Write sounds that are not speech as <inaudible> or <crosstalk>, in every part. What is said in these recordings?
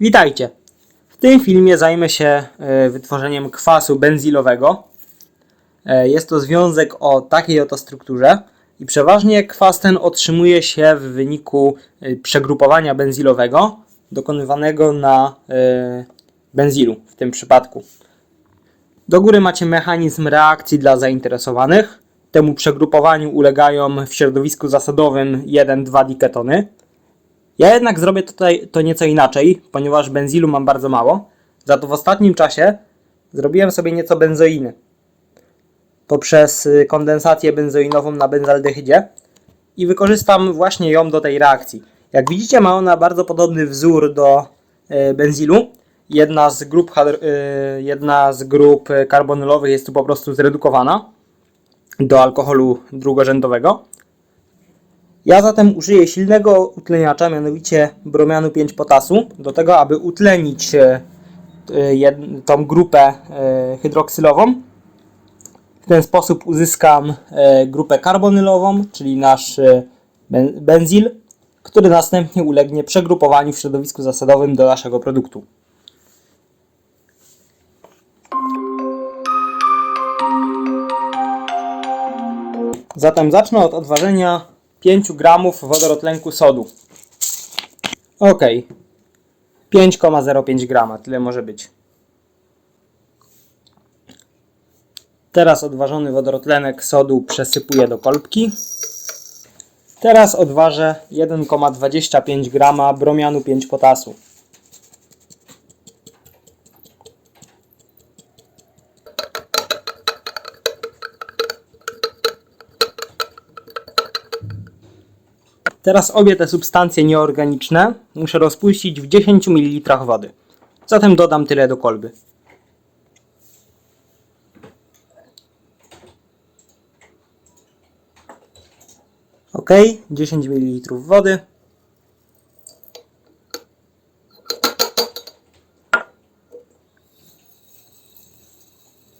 Witajcie! W tym filmie zajmę się e, wytworzeniem kwasu benzilowego. E, Jest to związek o takiej oto strukturze i przeważnie kwas ten otrzymuje się w wyniku e, przegrupowania benzilowego dokonywanego na benzilu w tym przypadku. Do góry macie mechanizm reakcji dla zainteresowanych. Temu przegrupowaniu ulegają w środowisku zasadowym 1-2 diketony. Ja jednak zrobię tutaj to nieco inaczej, ponieważ benzilu mam bardzo mało. Za to w ostatnim czasie zrobiłem sobie nieco benzoiny. Poprzez y, kondensację benzoinową na benzaldehydzie i wykorzystam właśnie ją do tej reakcji. Jak widzicie ma ona bardzo podobny wzór do y, benzilu. Jedna z grup, y, jedna z grup karbonylowych jest tu po prostu zredukowana do alkoholu drugorzędowego. Ja zatem użyję silnego utleniacza, mianowicie bromianu 5 potasu, do tego, aby utlenić e, e, tą grupę e, hydroksylową. W ten sposób uzyskam grupę karbonylową, czyli nasz ben- benzil, który następnie ulegnie przegrupowaniu w środowisku zasadowym do naszego produktu. Zatem zacznę od odważenia 5 gramów wodorotlenku sodu. Ok. 5,05 grama, tyle może być. Teraz odważony wodorotlenek sodu przesypuję do kolbki. Teraz odważę 1,25 grama bromianu 5 potasu. Teraz obie te substancje nieorganiczne muszę rozpuścić w 10 ml wody. Zatem dodam tyle do kolby. Ok, 10 ml wody.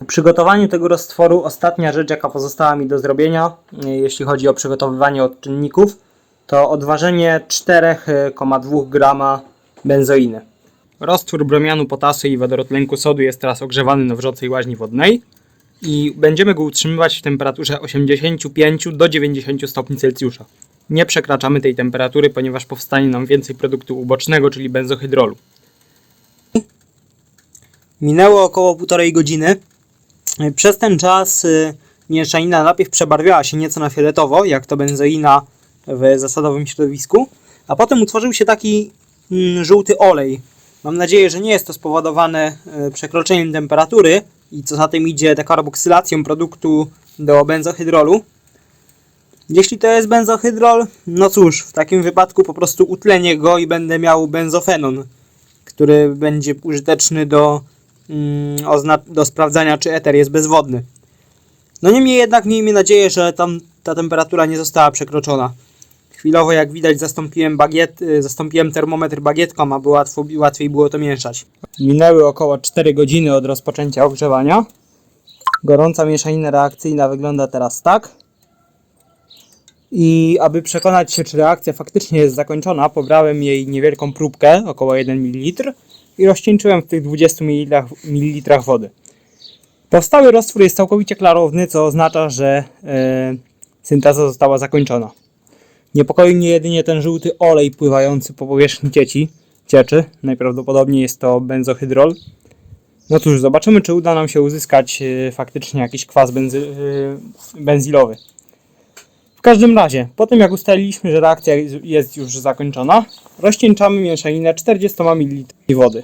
W przygotowaniu tego roztworu ostatnia rzecz, jaka pozostała mi do zrobienia, y, jeśli chodzi o przygotowywanie odczynników, to odważenie 4,2 grama benzoiny. Roztwór bromianu potasu i wodorotlenku sodu jest teraz ogrzewany na wrzocej łaźni wodnej i będziemy go utrzymywać w temperaturze 85 do 90 stopni Celsjusza. Nie przekraczamy tej temperatury, ponieważ powstanie nam więcej produktu ubocznego, czyli benzohydrolu. Minęło około półtorej godziny. Przez ten czas y, mieszanina najpierw przebarwiała się nieco na fioletowo, jak to benzoina w zasadowym środowisku, a potem utworzył się taki mm, żółty olej. Mam nadzieję, że nie jest to spowodowane e, przekroczeniem temperatury i co za tym idzie dekarboksylacją produktu do benzohydrolu. Jeśli to jest benzohydrol, no cóż, w takim wypadku po prostu utlenię go i będę miał benzofenon, który będzie użyteczny do, mm, do sprawdzania, czy eter jest bezwodny. No niemniej jednak miejmy nadzieję, że tam ta temperatura nie została przekroczona. Chwilowo, jak widać, zastąpiłem, bagiet, y, zastąpiłem termometr bagietką, aby łatwo, łatwiej było to mieszać. Minęły około 4 godziny od rozpoczęcia ogrzewania. Gorąca mieszanina reakcyjna wygląda teraz tak. I aby przekonać się, czy reakcja faktycznie jest zakończona, pobrałem jej niewielką próbkę, około 1 ml i rozcieńczyłem w tych 20 ml, wody. Powstały roztwór jest całkowicie klarowny, co oznacza, że e, synteza została zakończona. Niepokoi mnie jedynie ten żółty olej pływający po powierzchni cieci, cieczy. Najprawdopodobniej jest to benzohydrol. No cóż, zobaczymy, czy uda nam się uzyskać e, faktycznie jakiś kwas benzy, benzilowy. W każdym razie, po tym jak ustaliliśmy, że reakcja jest już zakończona, rozcieńczamy mieszaninę 40 ml wody.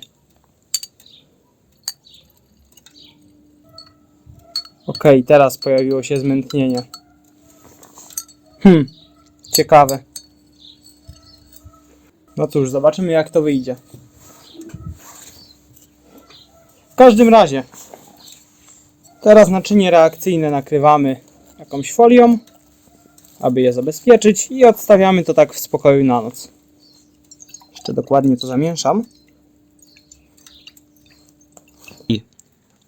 Ok, teraz pojawiło się zmętnienie. Hmm, ciekawe. No cóż, zobaczymy jak to wyjdzie. W każdym razie, teraz naczynie reakcyjne nakrywamy jakąś folią, aby je zabezpieczyć i odstawiamy to tak w spokoju na noc. Jeszcze dokładnie to zamieszam.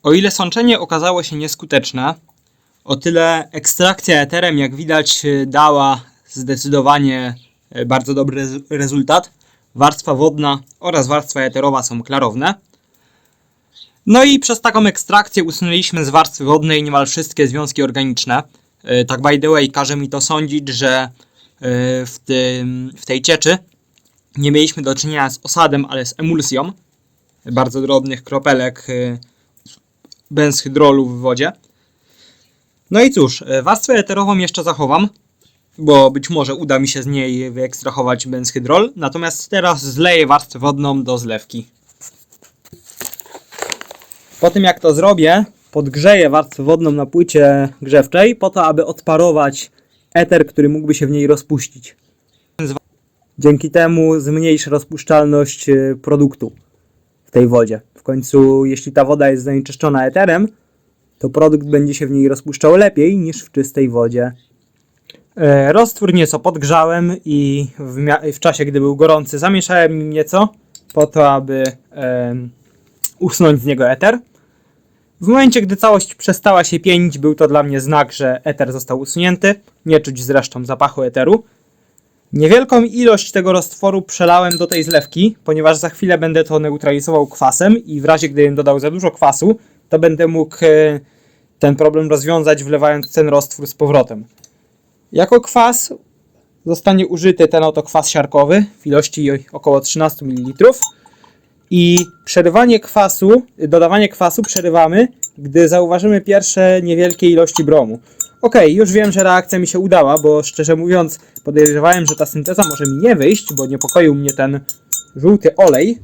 O ile sączenie okazało się nieskuteczne, o tyle ekstrakcja eterem, jak widać, dała zdecydowanie e, bardzo dobry rezu- rezultat. warstwa wodna oraz warstwa eterowa są klarowne. No i przez taką ekstrakcję usunęliśmy z warstwy wodnej niemal wszystkie związki organiczne. Yy, Tak by the way, każe mi to sądzić, że yy, w, tym, w tej cieczy nie mieliśmy do czynienia z osadem, ale z emulsją bardzo drobnych kropelek benzhydrolu w wodzie. No i cóż, warstwę eterową jeszcze zachowam, bo być może uda mi się z niej wyekstrahować benzhydrol. Natomiast teraz zleję warstwę wodną do zlewki. Po tym jak to zrobię, podgrzeję warstwę wodną na płycie grzewczej po to, aby odparować eter, który mógłby się w niej rozpuścić. Dzięki temu zmniejszę rozpuszczalność y, produktu w tej wodzie. W końcu, jeśli ta woda jest zanieczyszczona eterem, to produkt będzie się w niej rozpuszczał lepiej niż w czystej wodzie. E, Roztwór nieco podgrzałem i w, w czasie, gdy był gorący, zamieszałem nim nieco po to, aby em, usunąć z niego eter. W momencie, gdy całość przestała się pienić, był to dla mnie znak, że eter został usunięty. Nie czuć zresztą zapachu eteru. Niewielką ilość tego roztworu przelałem do tej zlewki, ponieważ za chwilę będę to neutralizował kwasem i w razie gdybym dodał za dużo kwasu, to będę mógł e, ten problem rozwiązać wlewając ten roztwór z powrotem. Jako kwas zostanie użyty ten oto kwas siarkowy w ilości około 13 ml. I przerywanie kwasu, dodawanie kwasu przerywamy, gdy zauważymy pierwsze niewielkie ilości bromu. Ok, już wiem, że reakcja mi się udała, bo szczerze mówiąc podejrzewałem, że ta synteza może mi nie wyjść, bo niepokoił mnie ten żółty olej.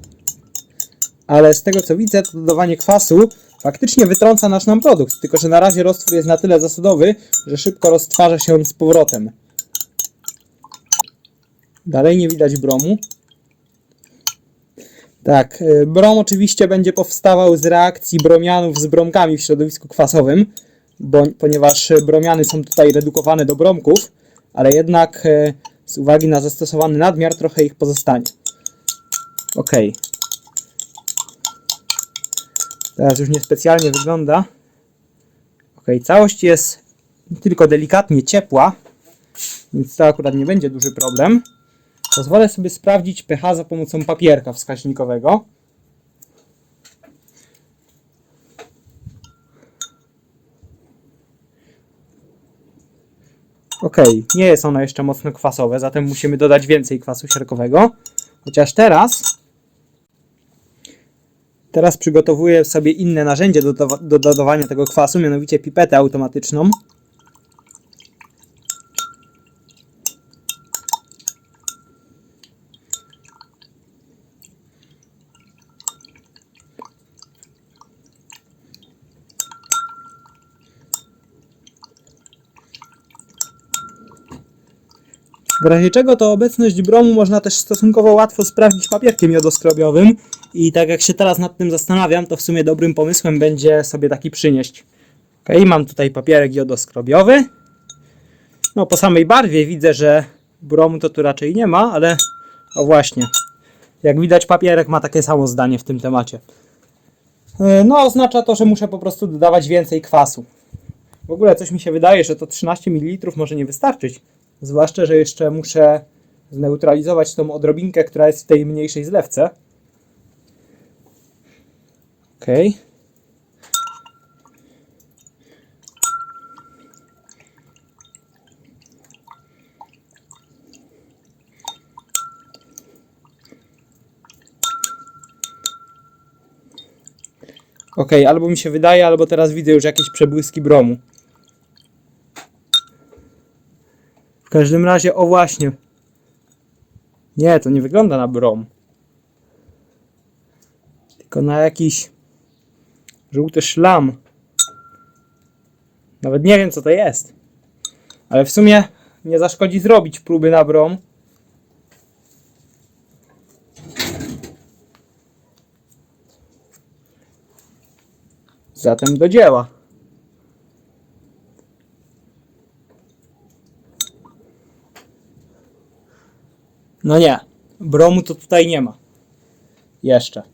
Ale z tego co widzę, to dodawanie kwasu faktycznie wytrąca nasz nam produkt, tylko że na razie roztwór jest na tyle zasadowy, że szybko roztwarza się z powrotem. Dalej nie widać bromu. Tak, y, brom oczywiście będzie powstawał z reakcji bromianów z bromkami w środowisku kwasowym, bo, ponieważ bromiany są tutaj redukowane do bromków, ale jednak y, z uwagi na zastosowany nadmiar trochę ich pozostanie. Ok. Teraz już niespecjalnie wygląda. Ok, całość jest tylko delikatnie ciepła, więc to akurat nie będzie duży problem. Pozwolę sobie sprawdzić pH za pomocą papierka wskaźnikowego. Ok, nie jest ono jeszcze mocno kwasowe, zatem musimy dodać więcej kwasu siarkowego. Chociaż teraz Teraz przygotowuję sobie inne narzędzie do, do, do dodawania tego kwasu, mianowicie pipetę automatyczną. W razie czego to obecność bromu można też stosunkowo łatwo sprawdzić papierkiem jodoskrobiowym i tak jak się teraz nad tym zastanawiam, to w sumie dobrym pomysłem będzie sobie taki przynieść. Ok, mam tutaj papierek jodoskrobiowy. No po samej barwie widzę, że bromu to tu raczej nie ma, ale o właśnie. Jak widać papierek ma takie samo zdanie w tym temacie. Yy, No oznacza to, że muszę po prostu dodawać więcej kwasu. W ogóle coś mi się wydaje, że to 13 ml może nie wystarczyć. Zwłaszcza, że jeszcze muszę zneutralizować tą odrobinkę, która jest w tej mniejszej zlewce. Okej. Okej, albo mi się wydaje, albo teraz widzę już jakieś przebłyski bromu. W każdym razie, o właśnie. Nie, to nie wygląda na brom. Tylko na jakiś żółty szlam. Nawet nie wiem, co to jest. Ale w sumie nie zaszkodzi zrobić próby na brom. Zatem do dzieła. No nie, bromu to tutaj nie ma. Jeszcze.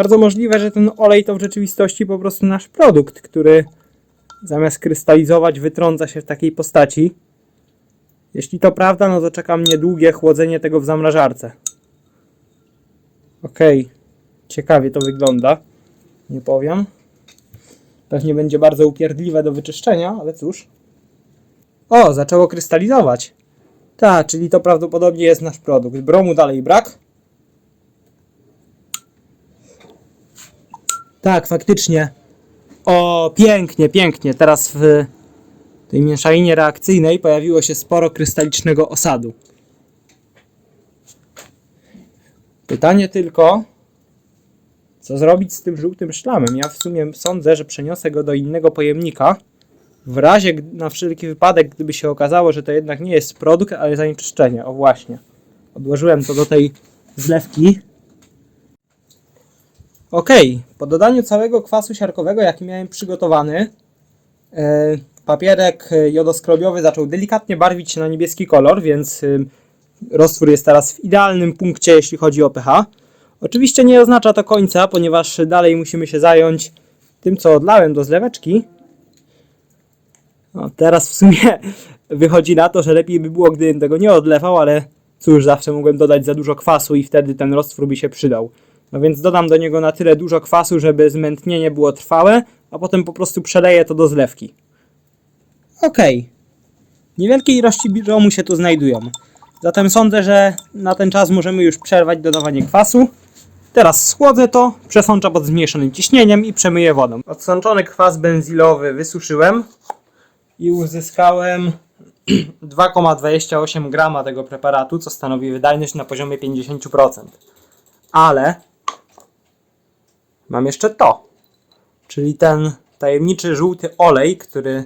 Bardzo możliwe, że ten olej to w rzeczywistości po prostu nasz produkt, który zamiast krystalizować wytrąca się w takiej postaci. Jeśli to prawda, no to czeka mnie długie chłodzenie tego w zamrażarce. Okej, ciekawie to wygląda. Nie powiem. Pewnie będzie bardzo upierdliwe do wyczyszczenia, ale cóż. O, zaczęło krystalizować. Tak, czyli to prawdopodobnie jest nasz produkt. Bromu dalej brak. Tak, faktycznie. O, pięknie, pięknie. Teraz w tej mieszaninie reakcyjnej pojawiło się sporo krystalicznego osadu. Pytanie tylko, co zrobić z tym żółtym szlamem? Ja w sumie sądzę, że przeniosę go do innego pojemnika. W razie, na wszelki wypadek, gdyby się okazało, że to jednak nie jest produkt, ale zanieczyszczenie. O właśnie. Odłożyłem to do tej zlewki. Ok, po dodaniu całego kwasu siarkowego, jaki miałem przygotowany, e, papierek e, jodoskrobiowy zaczął delikatnie barwić się na niebieski kolor, więc y, roztwór jest teraz w idealnym punkcie, jeśli chodzi o pH. Oczywiście nie oznacza to końca, ponieważ dalej musimy się zająć tym, co odlałem do zleweczki. No, teraz w sumie <laughs> wychodzi na to, że lepiej by było, gdybym tego nie odlewał, ale cóż, zawsze mogłem dodać za dużo kwasu i wtedy ten roztwór by się przydał. No więc dodam do niego na tyle dużo kwasu, żeby zmętnienie było trwałe, a potem po prostu przeleję to do zlewki. Okej. Niewielkie ilości bromu się tu znajdują. Zatem sądzę, że na ten czas możemy już przerwać dodawanie kwasu. Teraz schłodzę to, przesączę pod zmniejszonym ciśnieniem i przemyję wodą. Odsączony kwas benzylowy wysuszyłem i uzyskałem <clears throat> 2,28 grama tego preparatu, co stanowi wydajność na poziomie 50%. Ale mam jeszcze to, czyli ten tajemniczy żółty olej, który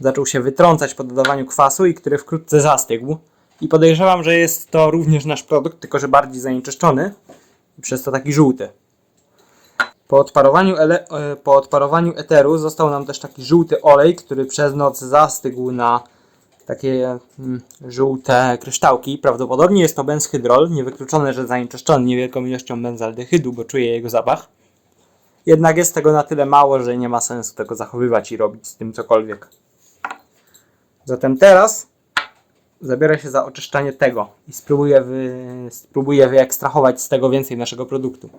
zaczął się wytrącać po dodawaniu kwasu i który wkrótce zastygł. I podejrzewam, że jest to również nasz produkt, tylko że bardziej zanieczyszczony i przez to taki żółty. Po odparowaniu, e, po odparowaniu eteru został nam też taki żółty olej, który przez noc zastygł na takie mm, żółte kryształki. Prawdopodobnie jest to benzhydrol, niewykluczone, że zanieczyszczony niewielką ilością benzaldehydu, bo czuję jego zapach. Jednak jest tego na tyle mało, że nie ma sensu tego zachowywać i robić z tym cokolwiek. Zatem teraz zabiorę się za oczyszczanie tego i spróbuję, wy, spróbuję wyekstrahować z tego więcej naszego produktu.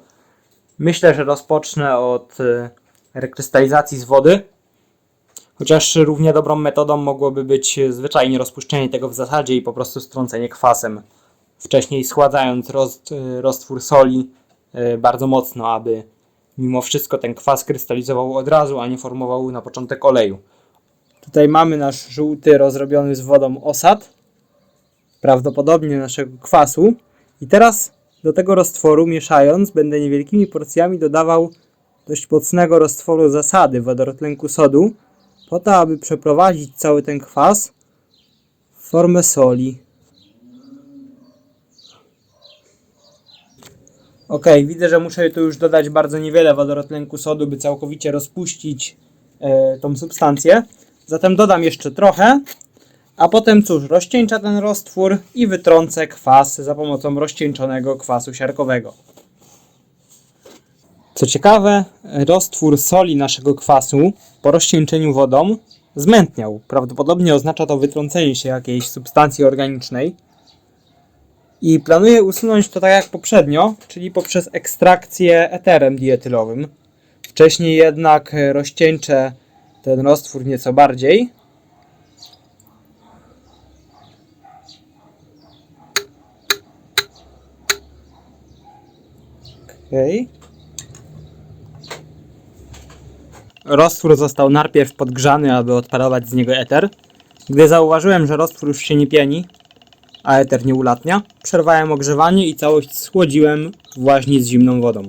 Myślę, że rozpocznę od y, rekrystalizacji z wody, chociaż równie dobrą metodą mogłoby być zwyczajnie rozpuszczenie tego w zasadzie i po prostu strącenie kwasem, wcześniej schładzając y, roztwór soli y, bardzo mocno, aby mimo wszystko ten kwas krystalizował od razu, a nie formował na początek oleju. Tutaj mamy nasz żółty rozrobiony z wodą osad, prawdopodobnie naszego kwasu. I teraz do tego roztworu mieszając będę niewielkimi porcjami dodawał dość mocnego roztworu zasady wodorotlenku sodu, po to aby przeprowadzić cały ten kwas w formę soli. Ok, widzę, że muszę tu już dodać bardzo niewiele wodorotlenku sodu, by całkowicie rozpuścić e, tą substancję. Zatem dodam jeszcze trochę, a potem cóż, rozcieńczę ten roztwór i wytrącę kwas za pomocą rozcieńczonego kwasu siarkowego. Co ciekawe, roztwór soli naszego kwasu po rozcieńczeniu wodą zmętniał. Prawdopodobnie oznacza to wytrącenie się jakiejś substancji organicznej. I planuję usunąć to tak jak poprzednio, czyli poprzez ekstrakcję eterem dietylowym. Wcześniej jednak rozcieńczę ten roztwór nieco bardziej. Okej. Roztwór został najpierw podgrzany, aby odparować z niego eter. Gdy zauważyłem, że roztwór już się nie pieni, a eter nie ulatnia, przerwałem ogrzewanie i całość schłodziłem właśnie z zimną wodą.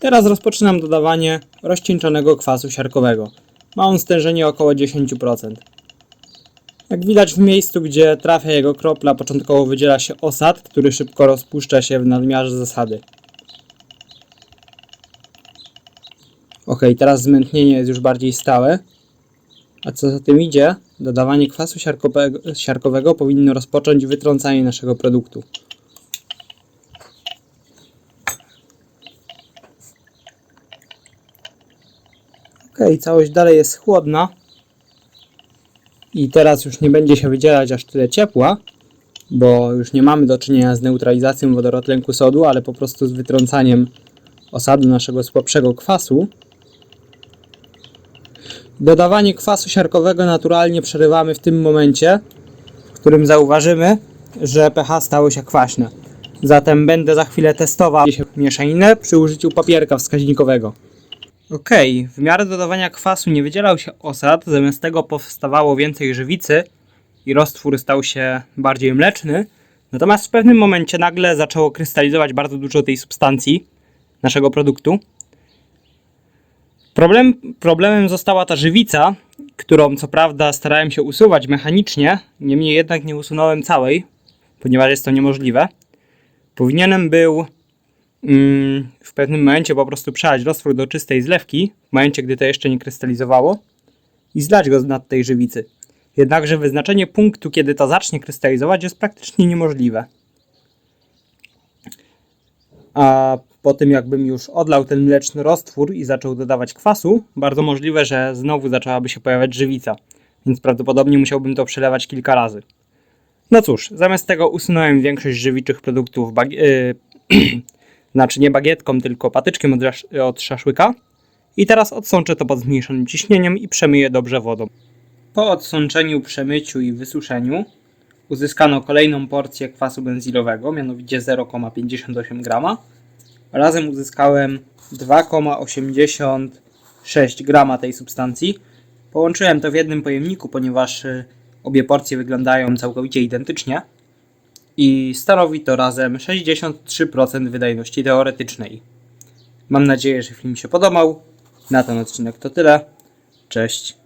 Teraz rozpoczynam dodawanie rozcieńczonego kwasu siarkowego. Ma on stężenie około 10%. Jak widać w miejscu, gdzie trafia jego kropla, początkowo wydziela się osad, który szybko rozpuszcza się w nadmiarze zasady. Ok, teraz zmętnienie jest już bardziej stałe. A co za tym idzie, dodawanie kwasu siarkowego, powinno rozpocząć wytrącanie naszego produktu. Ok, całość dalej jest chłodna. I teraz już nie będzie się wydzielać aż tyle ciepła, bo już nie mamy do czynienia z neutralizacją wodorotlenku sodu, ale po prostu z wytrącaniem osadu naszego słabszego kwasu. Dodawanie kwasu siarkowego naturalnie przerywamy w tym momencie, w którym zauważymy, że pH stało się kwaśne. Zatem będę za chwilę testował mieszaninę przy użyciu papierka wskaźnikowego. Ok, w miarę dodawania kwasu nie wydzielał się osad, zamiast tego powstawało więcej żywicy i roztwór stał się bardziej mleczny. Natomiast w pewnym momencie nagle zaczęło krystalizować bardzo dużo tej substancji naszego produktu. Problem, problemem została ta żywica, którą co prawda starałem się usuwać mechanicznie, niemniej jednak nie usunąłem całej, ponieważ jest to niemożliwe. Powinienem był mm, w pewnym momencie po prostu przelać roztwór do czystej zlewki, w momencie gdy to jeszcze nie krystalizowało i zlać go z nad tej żywicy. Jednakże wyznaczenie punktu, kiedy to zacznie krystalizować jest praktycznie niemożliwe. A po tym jakbym już odlał ten mleczny roztwór i zaczął dodawać kwasu, bardzo możliwe, że znowu zaczęłaby się pojawiać żywica, więc prawdopodobnie musiałbym to przelewać kilka razy. No cóż, zamiast tego usunąłem większość żywiczych produktów, bagi- yy, <clears throat> znaczy nie bagietką, tylko patyczkiem od, od szaszłyka. I teraz odsączę to pod zmniejszonym ciśnieniem i przemyję dobrze wodą. Po odsączeniu, przemyciu i wysuszeniu uzyskano kolejną porcję kwasu benzylowego, mianowicie 0,58 g. Razem uzyskałem 2,86 g tej substancji. Połączyłem to w jednym pojemniku, ponieważ y, obie porcje wyglądają całkowicie identycznie i stanowi to razem 63% wydajności teoretycznej. Mam nadzieję, że film się podobał. Na ten odcinek to tyle. Cześć.